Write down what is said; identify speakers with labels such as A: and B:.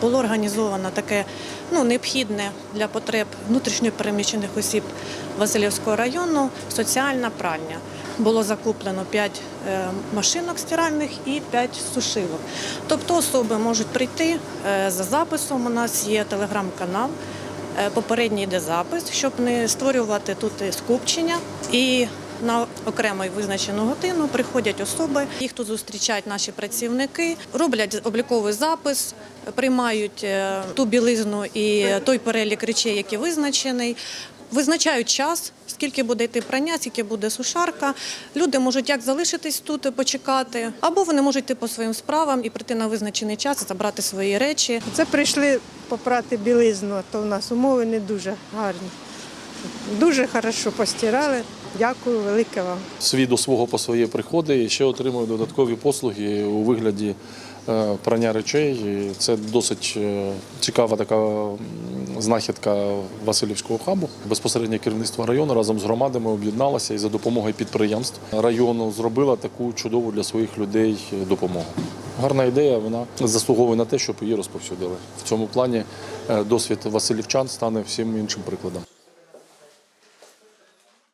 A: Було організовано таке ну, необхідне для потреб внутрішньо переміщених осіб Васильівського району соціальна пральня. Було закуплено 5 машинок стиральних і 5 сушилок. Тобто особи можуть прийти е, за записом. У нас є телеграм-канал. Е, Попередній йде запис, щоб не створювати тут скупчення. І на окремо визначену годину приходять особи. Їх тут зустрічають наші працівники, роблять обліковий запис, приймають е, ту білизну і той перелік речей, який визначений. Визначають час, скільки буде йти прання, скільки буде сушарка. Люди можуть як залишитись тут почекати, або вони можуть йти по своїм справам і прийти на визначений час, забрати свої речі.
B: Це прийшли попрати білизну, то в нас умови не дуже гарні. Дуже хорошо постирали. Дякую велике вам.
C: свій до свого по своє приходить і ще отримує додаткові послуги у вигляді е, прання речей. Це досить е, цікава така знахідка Васильівського хабу. Безпосередньо керівництво району разом з громадами об'єдналося і за допомогою підприємств району зробила таку чудову для своїх людей допомогу. Гарна ідея, вона заслуговує на те, щоб її розповсюдили. В цьому плані е, досвід Васильівчан стане всім іншим прикладом.